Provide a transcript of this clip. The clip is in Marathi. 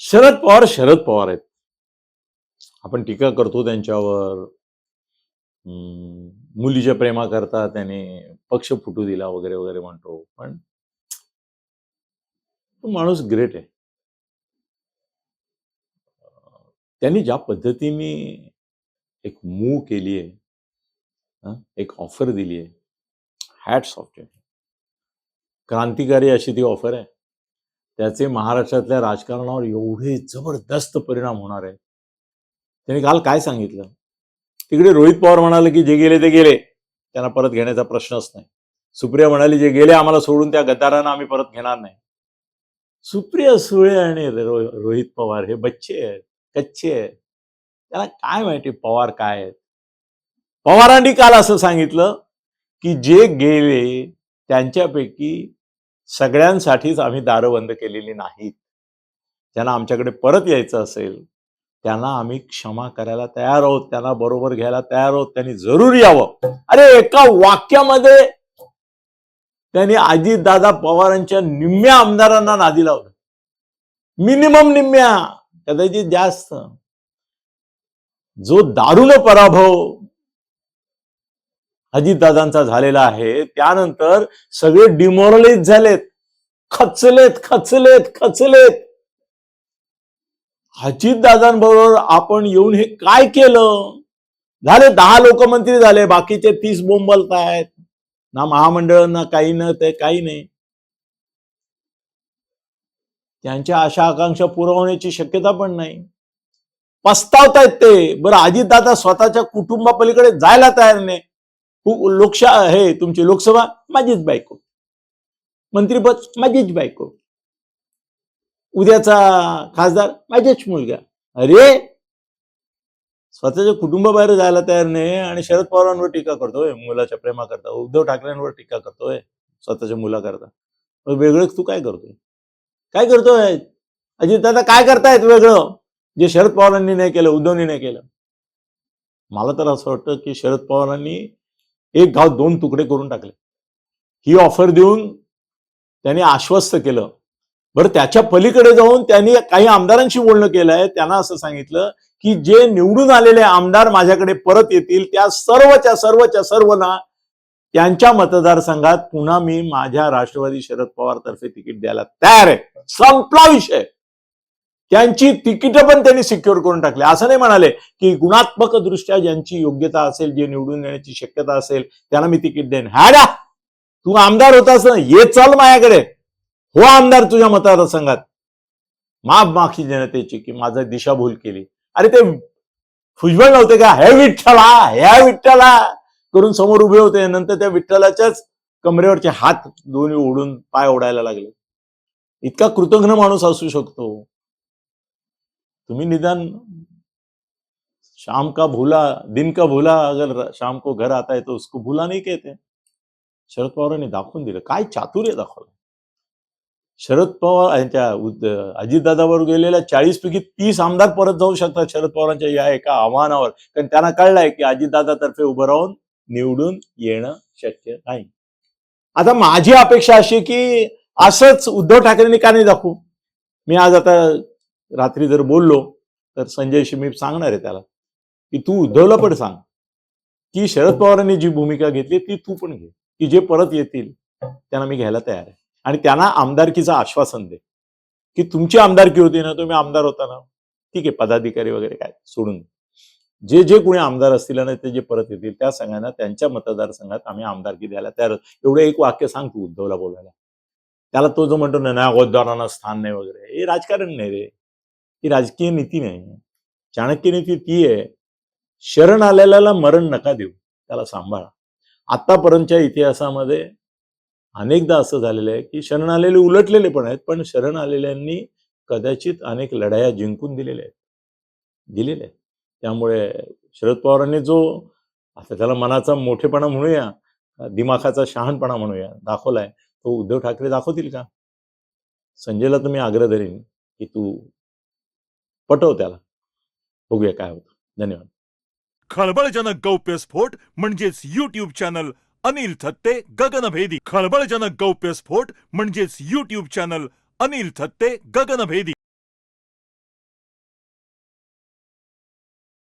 शरद पवार शरद पवार आहेत. आपण टीका करतो त्यांच्यावर. मुलीच्या प्रेमाकरता त्याने पक्ष फुटू दिला वगैरे वगैरे म्हणतो. पण तो माणूस ग्रेट आहे. त्यांनी ज्या पद्धतीने एक मूव केली आहे एक ऑफर दिली आहे हॅट्स ऑफ क्रांतिकारी अशी ती ऑफर आहे. त्याचे महाराष्ट्रातल्या राजकारणावर एवढे जबरदस्त परिणाम होणार आहे त्यांनी काल काय सांगितलं? तिकडे रोहित पवार म्हणाले की जे गेले ते गेले. त्यांना परत घेण्याचा प्रश्नच नाही. सुप्रिया म्हणाली जे गेले आम्हाला सोडून त्या गद्दारांना आम्ही परत घेणार नाही. सुप्रिया सुळे आणि रो- रोहित पवार हे बच्चे आहेत कच्चे आहेत. त्याला काय माहिती पवार काय आहेत? पवारांनी काल असं सांगितलं की जे गेले त्यांच्यापैकी सगळ्यांसाठीच आम्ही दारं बंद केलेली नाहीत. ज्यांना आमच्याकडे परत यायचं असेल त्यांना आम्ही क्षमा करायला तयार आहोत त्यांना बरोबर घ्यायला तयार आहोत त्यांनी जरूर यावं. अरे एका वाक्यामध्ये त्यांनी अजितदादा पवारांच्या निम्म्या आमदारांना नादी लावलं. मिनिमम निम्म्या कदाचित जास्त. जो दारुण पराभव अजितदादांचा झालेला आहे. त्यानंतर सगळे डिमोरलाइज झालेत. खचलेत खचलेत खचलेत. अजितदादांबरोबर आपण येऊन हे काय केलं? झाले दहा लोकमंत्री झाले बाकीचे तीस बोंबलत आहेत. ना महामंडळ ना काही न ते काही नाही. त्यांच्या आशा आकांक्षा पुरवण्याची शक्यता पण नाही. पस्तावतायत ते. बरं अजितदादा स्वतःच्या कुटुंबापलीकडे जायला तयार नाही. लोकशा हे तुमची लोकसभा? माझीच बायको. मंत्रीपद? माझीच बायको. उद्याचा खासदार? माझाच मुलगा. अरे! स्वतःच्या कुटुंबाबाहेर जायला तयार नाही आणि शरद पवारांवर टीका करतोय. मुलाच्या प्रेमाकरता. उद्धव ठाकरेंवर टीका करतोय स्वतःच्या मुलाकरता. मग वेगळं तू काय करतोय? काय करतोय? अजित दादा काय करतायत वेगळं? जे शरद पवारांनी नाही केलं उद्धवनी नाही केलं. मला तर असं वाटतं की शरद पवारांनी एक गाव दोन तुकडे करून टाकले. ही ऑफर देऊन त्यांनी आश्वस्त केलं. बरं त्याच्या पलीकडे जाऊन त्यांनी काही आमदारांशी बोलणं केलंय. त्यांना असं सांगितलं की जे निवडून आलेले आमदार माझ्याकडे परत येतील त्या सर्वच्या सर्वच्या सर्वना त्यांच्या मतदारसंघात पुन्हा मी माझ्या राष्ट्रवादी शरद पवार तर्फे तिकीट द्यायला तयार आहे. संपला विषय. त्यांची तिकीट पण त्यांनी सिक्युअर करून टाकले. असं नाही म्हणाले की गुणात्मक दृष्ट्या ज्यांची योग्यता असेल जे निवडून येण्याची शक्यता असेल त्यांना मी तिकीट देईन. ह्या तू आमदार होतास ना? ये चल माझ्याकडे. हो आमदार तुझ्या मतदारसंघात. माफ मागची जनतेची की माझं दिशाभूल केली. अरे ते भुजबळ नव्हते का? हे विठ्ठला ह्या विठ्ठला करून समोर उभे होते. नंतर त्या विठ्ठलाच्याच कमरेवरचे हात दोन्ही ओढून पाय ओढायला लागले. इतका कृतघ्न माणूस असू शकतो. तुम्ही निदान शाम का भूला दिन का भूला अगर शाम को घर आता है तो उसको भूला नहीं कहते शरद पवारांनी दाखवून दिलं. काय चातुर्य दाखवलं. शरद पवार यांच्या अजितदादावर गेलेल्या चाळीस पैकी तीस आमदार परत जाऊ शकतात शरद पवारांच्या या एका आव्हानावर. कारण त्यांना कळलंय की अजितदादातर्फे उभं राहून निवडून येणं शक्य नाही. आता माझी अपेक्षा अशी की असंच उद्धव ठाकरेंनी का नाही दाखवू? मी आज आता रात्री जर बोललो तर संजय मी सांगणार आहे त्याला की तू उद्धवला पण सांग. की शरद पवारांनी जी भूमिका घेतली ती तू पण घे. की जे परत येतील त्यांना मी घ्यायला तयार आहे. आणि त्यांना आमदारकीचं आश्वासन दे. की तुमची आमदारकी होती ना तुम्ही आमदार होता ना. ठीक आहे पदाधिकारी वगैरे काय सोडून दे. जे जे कोणी आमदार असतील ना ते जे परत येतील त्या संघांना त्यांच्या मतदारसंघात आम्ही आमदारकी द्यायला तयार एवढं एक वाक्य सांग तू उद्धवला बोलायला. त्याला तो जो म्हणतो ना नाही स्थान नाही वगैरे. हे राजकारण नाही रे. ही राजकीय नीती नाही चाणक्य नीती ती आहे शरण आलेल्याला मरण नका देऊ त्याला सांभाळा. आतापर्यंतच्या इतिहासामध्ये अनेकदा असं झालेलं आहे की शरण आलेले उलटलेले पण आहेत पण शरण आलेल्यांनी कदाचित अनेक लढाया जिंकून दिलेल्या आहेत. दिलेल्या आहेत. त्यामुळे शरद पवारांनी जो आता त्याला मनाचा मोठेपणा म्हणूया दिमाखाचा शहाणपणा म्हणूया दाखवलाय तो उद्धव ठाकरे दाखवतील का? संजयला तर मी आग्रह धरीन की तू पटव त्याला. बघूया काय होतं. धन्यवाद. खळबळजनक गौप्यस्फोट म्हणजेच युट्यूब चॅनल अनिल थत्ते गगनभेदी. खळबळजनक गौप्यस्फोट म्हणजेच युट्यूब चॅनल अनिल थत्ते गगनभेदी.